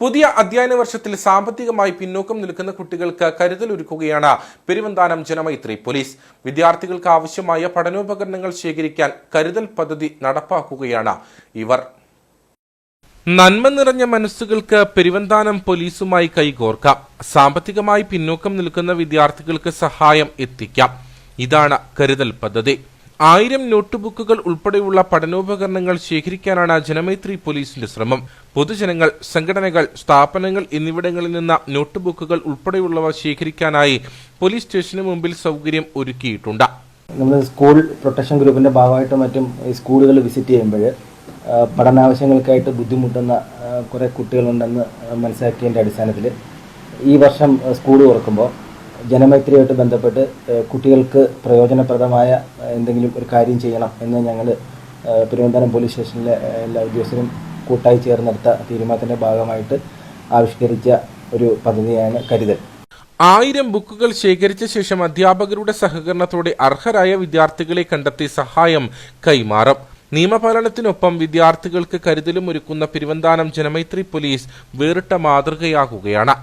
പുതിയ അധ്യയന വർഷത്തിൽ സാമ്പത്തികമായി പിന്നോക്കം നിൽക്കുന്ന കുട്ടികൾക്ക് കരുതലൊരുക്കുകയാണ് പെരുവന്താനം ജനമൈത്രി പോലീസ്. വിദ്യാർത്ഥികൾക്ക് ആവശ്യമായ പഠനോപകരണങ്ങൾ ശേഖരിക്കാൻ കരുതൽ പദ്ധതി നടപ്പാക്കുകയാണ് ഇവർ. നന്മ നിറഞ്ഞ മനസ്സുകൾക്ക് പെരുവന്താനം പോലീസുമായി കൈകോർക്കാം. സാമ്പത്തികമായി പിന്നോക്കം നിൽക്കുന്ന വിദ്യാർത്ഥികൾക്ക് സഹായം എത്തിക്കാം. ഇതാണ് കരുതൽ പദ്ധതി. ആയിരം നോട്ട് ബുക്കുകൾ ഉൾപ്പെടെയുള്ള പഠനോപകരണങ്ങൾ ശേഖരിക്കാനാണ് ജനമൈത്രി പോലീസിന്റെ ശ്രമം. പൊതുജനങ്ങൾ സംഘടനകൾ സ്ഥാപനങ്ങൾ എന്നിവിടങ്ങളിൽ നിന്ന് നോട്ട് ബുക്കുകൾ ഉൾപ്പെടെയുള്ളവ ശേഖരിക്കാനായി പോലീസ് സ്റ്റേഷന് മുമ്പിൽ സൗകര്യം ഒരുക്കിയിട്ടുണ്ട്. നമ്മൾ സ്കൂൾ പ്രൊട്ടക്ഷൻ ഗ്രൂപ്പിന്റെ ഭാഗമായിട്ട് മറ്റും സ്കൂളുകൾ വിസിറ്റ് ചെയ്യുമ്പോൾ പഠനാവശ്യങ്ങൾക്കായിട്ട് ബുദ്ധിമുട്ടുന്ന കുറെ കുട്ടികളുണ്ടെന്ന് മനസ്സിലാക്കിയതിന്റെ അടിസ്ഥാനത്തിൽ ഈ വർഷം സ്കൂൾ തുറക്കുമ്പോൾ ജനമൈത്രിയായിട്ട് ബന്ധപ്പെട്ട് കുട്ടികൾക്ക് പ്രയോജനപ്രദമായ എന്തെങ്കിലും ഒരു കാര്യം ചെയ്യണം എന്ന് ഞങ്ങൾ തിരുവനന്തപുരം പോലീസ് സ്റ്റേഷനിലെ എല്ലാ ഉദ്യോഗസ്ഥരും കൂട്ടായി ചേർന്നെടുത്ത തീരുമാനത്തിന്റെ ഭാഗമായിട്ട് ആവിഷ്കരിച്ച ഒരു പദ്ധതിയാണ് കരുതൽ. ആയിരം ബുക്കുകൾ ശേഖരിച്ച ശേഷം അധ്യാപകരുടെ സഹകരണത്തോടെ അർഹരായ വിദ്യാർത്ഥികളെ കണ്ടെത്തി സഹായം കൈമാറും. നിയമപാലനത്തിനൊപ്പം വിദ്യാർത്ഥികൾക്ക് കരുതലും ഒരുക്കുന്ന പെരുവന്താനം ജനമൈത്രി പോലീസ് വേറിട്ട മാതൃകയാകുകയാണ്.